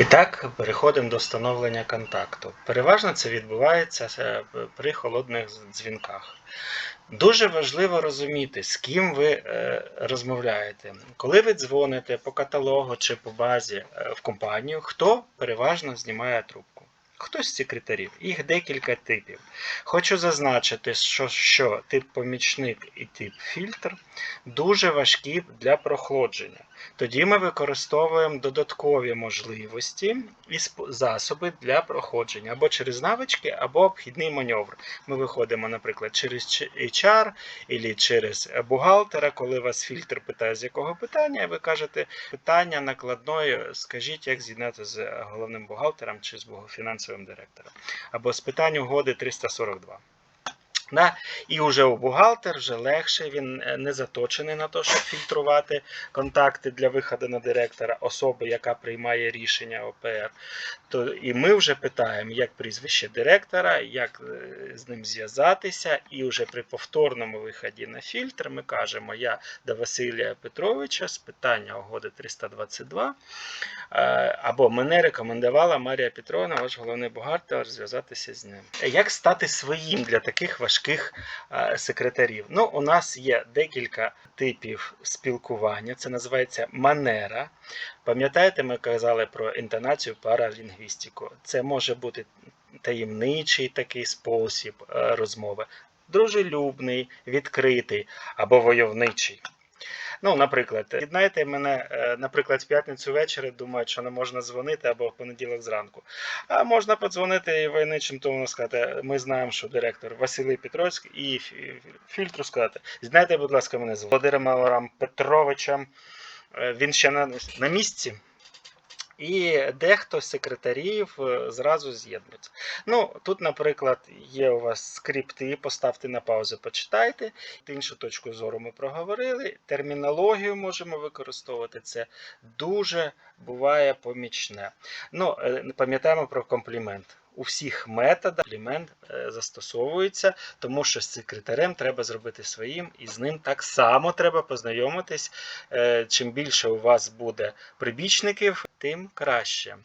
І так, переходимо до встановлення контакту. Переважно це відбувається е, при холодних дзвінках. Дуже важливо розуміти, з ким ви е, розмовляєте. Коли ви дзвоните по каталогу чи по базі е, в компанію, хто переважно знімає трубку? Хтось з секретарів, їх декілька типів. Хочу зазначити, що, що тип помічник і тип фільтр дуже важкі для прохолодження. Тоді ми використовуємо додаткові можливості і засоби для проходження або через навички, або обхідний маневр. Ми виходимо, наприклад, через HR або через бухгалтера, коли вас фільтр питає, з якого питання, і ви кажете питання накладної, скажіть, як з'єднати з головним бухгалтером чи з фінансовим директором, або з питань угоди 342. Да? І вже у бухгалтер вже легше, він е, не заточений на те, щоб фільтрувати контакти для виходу на директора, особи, яка приймає рішення ОПР. То і ми вже питаємо, як прізвище директора, як е, з ним зв'язатися, і вже при повторному виході на фільтр ми кажемо: я до Василія Петровича з питання угоди 322. е, Або мене рекомендувала Марія Петровна, ваш головний бухгалтер, зв'язатися з ним. Як стати своїм для таких важких е, секретарів? Ну, у нас є декілька типів спілкування. Це називається манера. Пам'ятаєте, ми казали про інтонацію паралінгвістику. Це може бути таємничий такий спосіб е, розмови, дружелюбний, відкритий або войовничий. Ну, наприклад, єднайте мене, е, наприклад, в п'ятницю ввечері думають, що не можна дзвонити або в понеділок зранку. А можна подзвонити і воєничим тому сказати, ми знаємо, що директор Василий Петровський і фі- фільтру сказати, знайте, будь ласка, мене з Володимиром Петровичем. Е, Він ще на, на місці. І дехто з секретарів е, зразу з'єднується. Ну, тут, наприклад, є у вас скрипти, поставте на паузу, почитайте. Іншу точку зору ми проговорили. Термінологію можемо використовувати. Це дуже буває помічне. Ну, е, пам'ятаємо про комплімент. У всіх методах комплімент е, застосовується, тому що з секретарем треба зробити своїм, і з ним так само треба познайомитись. Е, Чим більше у вас буде прибічників, тим краще.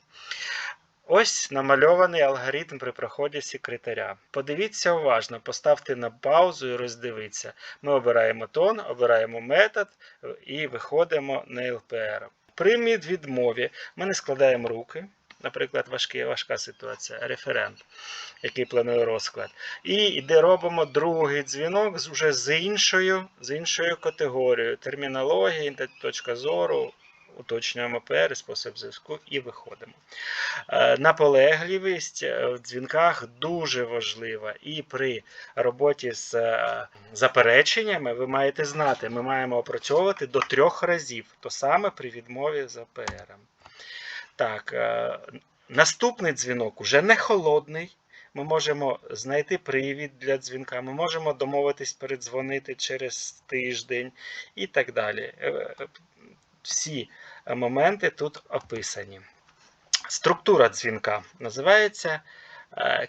Ось намальований алгоритм при проході секретаря. Подивіться уважно, поставте на паузу і роздивіться. Ми обираємо тон, обираємо метод е, і виходимо на ЛПР. При відмові ми не складаємо руки. Наприклад, важкі, важка ситуація, референт, який планує розклад. І йде робимо другий дзвінок з уже з іншою, з іншою категорією. Термінологія, точка зору, уточнюємо ПР, спосіб зв'язку і виходимо. Е, Наполегливість е, в дзвінках дуже важлива. І при роботі з е, запереченнями ви маєте знати, ми маємо опрацьовувати до трьох разів, то саме при відмові з АПР. Так, е, наступний дзвінок уже не холодний. Ми можемо знайти привід для дзвінка, ми можемо домовитись передзвонити через тиждень і так далі. Е, е, Всі моменти тут описані. Структура дзвінка називається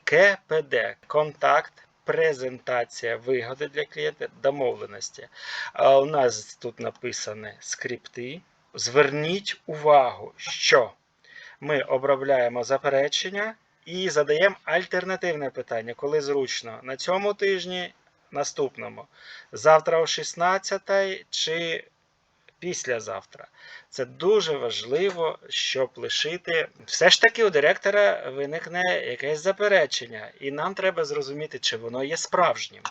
КПД контакт, презентація вигоди для клієнта, домовленості. У нас тут написані скрипти. Зверніть увагу, що ми обробляємо заперечення і задаємо альтернативне питання, коли зручно на цьому тижні, наступному, завтра о 16 чи післязавтра. Це дуже важливо, щоб лишити. Все ж таки у директора виникне якесь заперечення, і нам треба зрозуміти, чи воно є справжнім.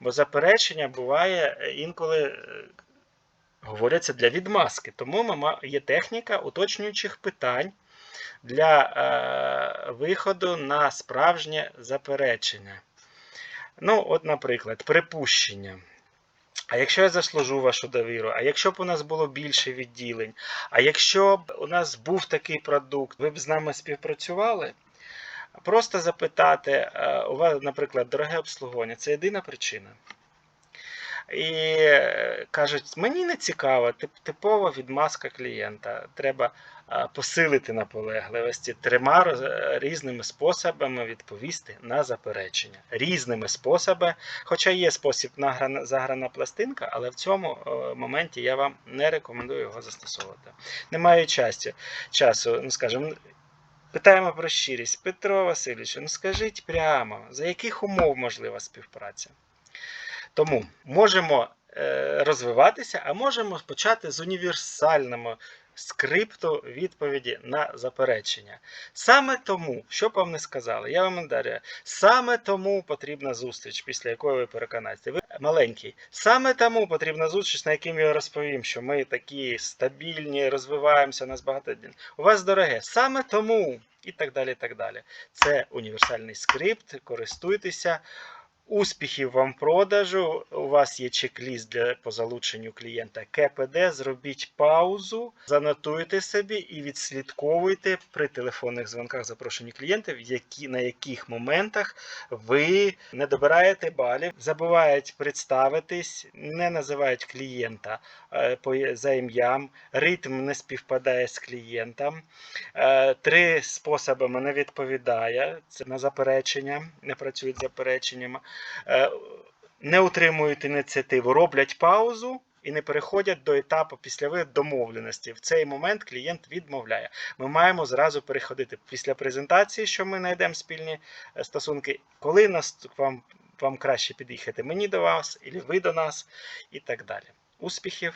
Бо заперечення буває е, інколи. е, Говоряться для відмазки, тому є техніка уточнюючих питань для е, виходу на справжнє заперечення. Ну, от, наприклад, припущення. А якщо я заслужу вашу довіру, а якщо б у нас було більше відділень, а якщо б у нас був такий продукт, ви б з нами співпрацювали? Просто запитати, е, у вас, наприклад, дороге обслуговування це єдина причина. І е, кажуть, мені не цікаво, тип- типова відмазка клієнта. Треба е, посилити наполегливості трьома е, різними способами відповісти на заперечення. Різними способами, хоча є спосіб награна, заграна пластинка, але в цьому моменті я вам не рекомендую його застосовувати. Немає часу, часу, ну скажімо, Питаємо про щирість. Петро Васильович, ну скажіть прямо, за яких умов можлива співпраця? Тому можемо е, розвиватися, а можемо почати з універсального скрипту відповіді на заперечення. Саме тому, що б вам не сказали, я вам дарю, саме тому потрібна зустріч, після якої ви переконаєте. Ви маленький. Саме тому потрібна зустріч, на якій я розповім, що ми такі стабільні, розвиваємося, нас багато. днів. У вас дороге. Саме тому. І так далі. і так далі. Це універсальний скрипт, користуйтеся. Успіхів вам продажу. У вас є чек-ліст для по залученню клієнта КПД. Зробіть паузу, занотуйте собі і відслідковуйте при телефонних дзвонках запрошені клієнтів, які, на яких моментах ви не добираєте балів, забувають представитись, не називають клієнта е, за ім'ям, ритм не співпадає з клієнтом. Е, Три способами не відповідає. Це на заперечення, не працюють запереченнями. Е, Не утримують ініціативу, роблять паузу і не переходять до етапу післявих домовленості. В цей момент клієнт відмовляє. Ми маємо зразу переходити після презентації, що ми знайдемо спільні е, стосунки, коли нас вам, вам краще під'їхати мені до вас, і ви до нас, і так далі. Успіхів!